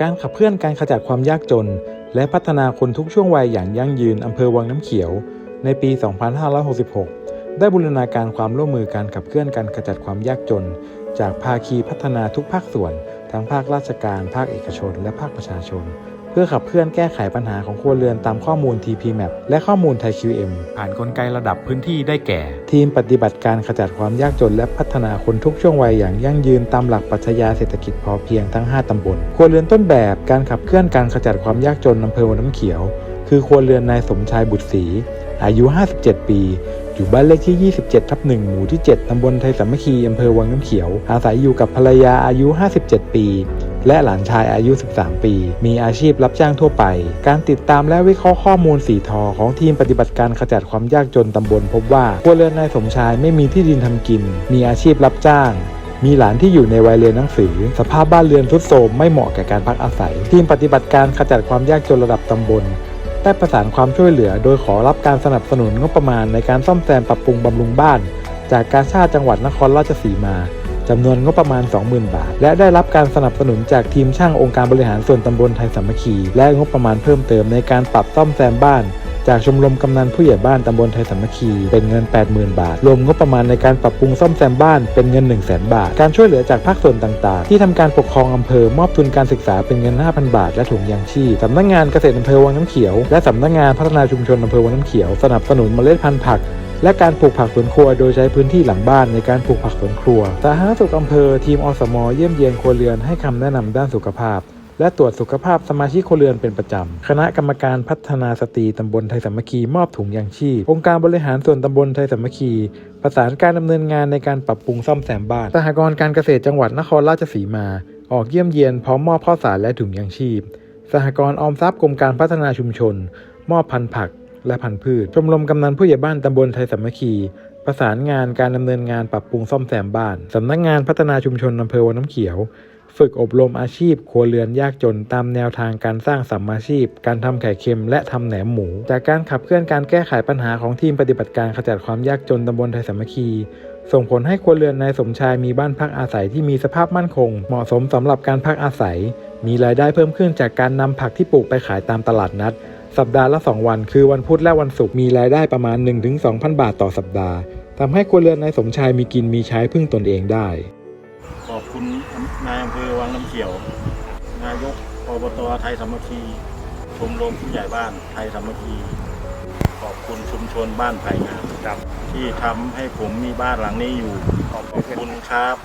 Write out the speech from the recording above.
การขับเคลื่อนการขจัดความยากจน และพัฒนาคนทุกช่วงวัยอย่างยั่งยืนอำเภอวังน้ำเขียว ในปี 2566 ได้บูรณาการความร่วมมือการขับเคลื่อนการขจัดความยากจน จากภาคีพัฒนาทุกภาคส่วน ทั้งภาคราชการ ภาคเอกชน และภาคประชาชน เพื่อขับเคลื่อนแก้ไขปัญหาของครัวเรือนตามข้อมูล TPMAP และข้อมูล ThaiQM ผ่านนกลไกระดับพื้นที่ได้แก่ ทีมปฏิบัติการขจัดความยากจนและพัฒนาคนทุกช่วงวัยอย่างยั่งยืนตามหลักปรัชญาเศรษฐกิจพอเพียงทั้ง 5 ตำบลครัวเรือนต้นแบบการขับเคลื่อนการขจัดความยากจนอำเภอวังน้ำเขียว คือครัวเรือนนายสมชายบุตรศรีอายุ 57 ปีอยู่บ้านเลขที่ 27 ทับ 1 หมู่ที่ 7 ตำบลไทยสามัคคี อำเภอวังน้ำเขียว อาศัยอยู่กับภรรยาอายุ 57 ปี และหลานชายอายุ 13 ปี มีอาชีพรับจ้างทั่วไป การติดตามและวิเคราะห์ข้อมูลสีทอของทีมปฏิบัติการขจัดความยากจนตำบลพบว่าครัวเรือนนายสมชายไม่มีที่ดินทำกิน มีอาชีพรับจ้างมีหลานที่อยู่ในวัยเรียนหนังสือ สภาพบ้านเรือนทรุดโทรมไม่เหมาะแก่การพักอาศัย ทีมปฏิบัติการขจัดความยากจนระดับตำบลได้ประสานความช่วยเหลือ โดยขอรับการสนับสนุนงบประมาณในการซ่อมแซมปรับปรุงบำรุงบ้าน จากการชาติจังหวัดนครราชสีมา จำนวนงบประมาณ 20,000 บาท และได้รับการสนับสนุนจากทีมช่างองค์การบริหารส่วนตำบลไทยสามัคคี และงบประมาณเพิ่มเติมในการปรับซ่อมแซมบ้านจากชมรมกำนันผู้ใหญ่บ้านตำบลไทยสามัคคีเป็นเงิน 80,000 บาท รวมงบประมาณในการปรับปรุงซ่อมแซมบ้านเป็นเงิน 1 0 0 0 0แบาท การช่วยเหลือจากภาคส่วนต่างๆ ที่ทำการปกครองอำเภอมอบทุนการศึกษาเป็นเงิน 5,000 บาท และถุงยางชีพสำนักงานเกษตรอำเภอวังน้ำเขียว และสำนักงานพัฒนาชุมชนอำเภอวังน้ำเขียวสนับสนุนเมล็ดพันธุ์ผัก และการปลูกผักสวนครัว โดยใช้พื้นที่หลังบ้านในการปลูกผักสวนครัวสาธารณสุขอำเภอทีมอสมเยี่ยมเยียนครัวเรือนให้คำแนะนำด้านสุขภาพ และตรวจสุขภาพสมาชิกครัวเรือนเป็นประจำ คณะกรรมการพัฒนาสตรีตำบลไทยสามัคคีมอบถุงยางชีพ องค์การบริหารส่วนตำบลไทยสามัคคีประสานการดำเนินงานในการปรับปรุงซ่อมแซมบ้านสหกรณ์การเกษตรจังหวัดนครราชสีมา ออกเยี่ยมเยียนพร้อมมอบข้าวสารและถุงยางชีพ สหกรณ์ออมทรัพย์กรมการพัฒนาชุมชน มอบพันธุ์ผัก และพันธุ์พืช ชมรมกำนันผู้ใหญ่บ้านตำบลไทยสามัคคีประสานงานการดำเนินงานปรับปรุงซ่อมแซมบ้านสำนักงานพัฒนาชุมชนอำเภอวังน้ำเขียว ฝึกอบรมอาชีพครัวเรือนยากจนตามแนวทางการสร้างสัมมาชีพ การทำไข่เค็มและทำแหนมหมู จากการขับเคลื่อนการแก้ไขปัญหาของทีมปฏิบัติการขจัดความยากจนตำบลไทยสามัคคีส่งผลให้ครัวเรือนนายสมชายมีบ้านพักอาศัยที่มีสภาพมั่นคง เหมาะสมสำหรับการพักอาศัย มีรายได้เพิ่มขึ้นจากการนำผักที่ปลูกไปขายตามตลาดนัด สัปดาห์ละ 2 วัน คือวันพุธและวันศุกร์มีรายได้ประมาณ 1-2,000 บาทต่อสัปดาห์ทำให้ครัวเรือนนายสมชายมีกินมีใช้พึ่งตนเองได้ ขอบคุณนายอำเภอวังน้ำเขียว นายกอบตไทยสามัคคีชมรมผู้ใหญ่บ้านไทยสามัคคีขอบคุณชุมชนบ้านไผ่งามครับ ที่ทำให้ผมมีบ้านหลังนี้อยู่ขอบคุณครับ